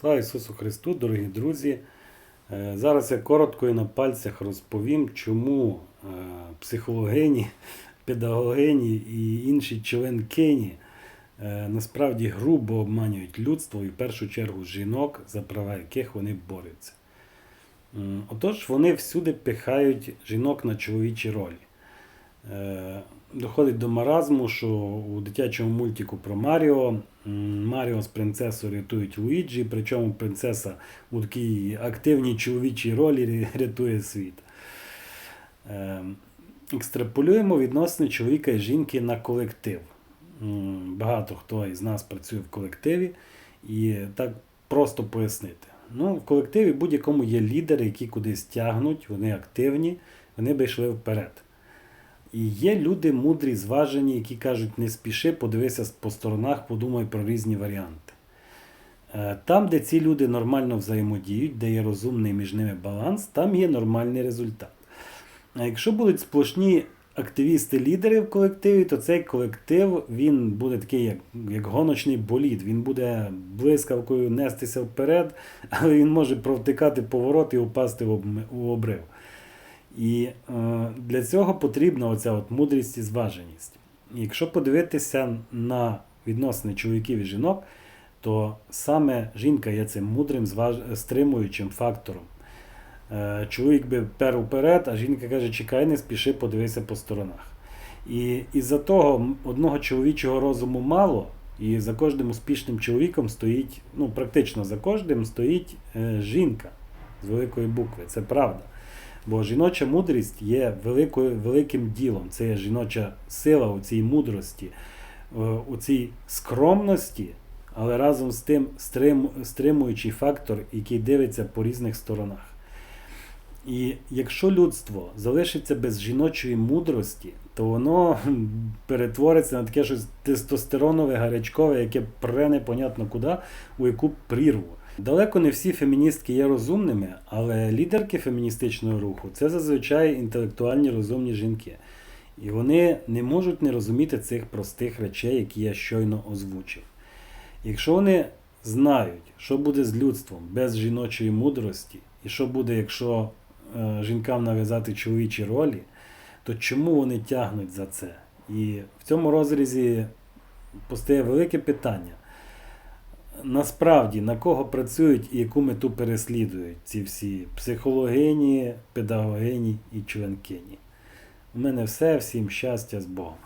Слава Ісусу Христу, дорогі друзі! Е, Зараз я коротко і на пальцях розповім, чому е, психологині, педагогині і інші членкині е, насправді грубо обманюють людство і в першу чергу жінок, за права яких вони борються. Отож, вони всюди пихають жінок на чоловічі ролі. Е, Доходить до маразму, що у дитячому мультику про Маріо Маріо з принцесою рятують Луїджі, причому принцеса у такій активній чоловічій ролі рятує світ. Е, Екстраполюємо відносини чоловіка і жінки на колектив. Багато хто із нас працює в колективі, і так просто пояснити. Ну, в колективі будь-якому є лідери, які кудись тягнуть, вони активні, вони би йшли вперед. І є люди мудрі, зважені, які кажуть, не спіши, подивися по сторонах, подумай про різні варіанти. Е, Там, де ці люди нормально взаємодіють, де є розумний між ними баланс, там є нормальний результат. А якщо будуть сплошні активісти-лідери в колективі, то цей колектив він буде такий, як, як гоночний болід. Він буде блискавкою нестися вперед, але він може провтикати поворот і упасти в обрив. І е, для цього потрібна оця от мудрість і зваженість. Якщо подивитися на відносини чоловіків і жінок, то саме жінка є цим мудрим, зваж... стримуючим фактором. Е, чоловік би пер уперед, а жінка каже, чекай, не спіши, подивися по сторонах. І із-за того одного чоловічого розуму мало, і за кожним успішним чоловіком стоїть, ну практично за кожним стоїть е, жінка з великої букви. Це правда. Бо жіноча мудрість є великою, великим ділом. Це є жіноча сила у цій мудрості, е, у цій скромності, але разом з тим стрим, стримуючий фактор, який дивиться по різних сторонах. І якщо людство залишиться без жіночої мудрості, то воно перетвориться на таке щось тестостеронове, гарячкове, яке пре непонятно куди, у яку прірву. Далеко не всі феміністки є розумними, але лідерки феміністичного руху це зазвичай інтелектуальні розумні жінки. І вони не можуть не розуміти цих простих речей, які я щойно озвучив. Якщо вони знають, що буде з людством без жіночої мудрості, і що буде, якщо е, жінкам нав'язати чоловічі ролі, то чому вони тягнуть за це? І в цьому розрізі постає велике питання. Насправді, на кого працюють і яку мету переслідують ці всі психологині, педагогині і членкині. У мене все, всім щастя з Богом.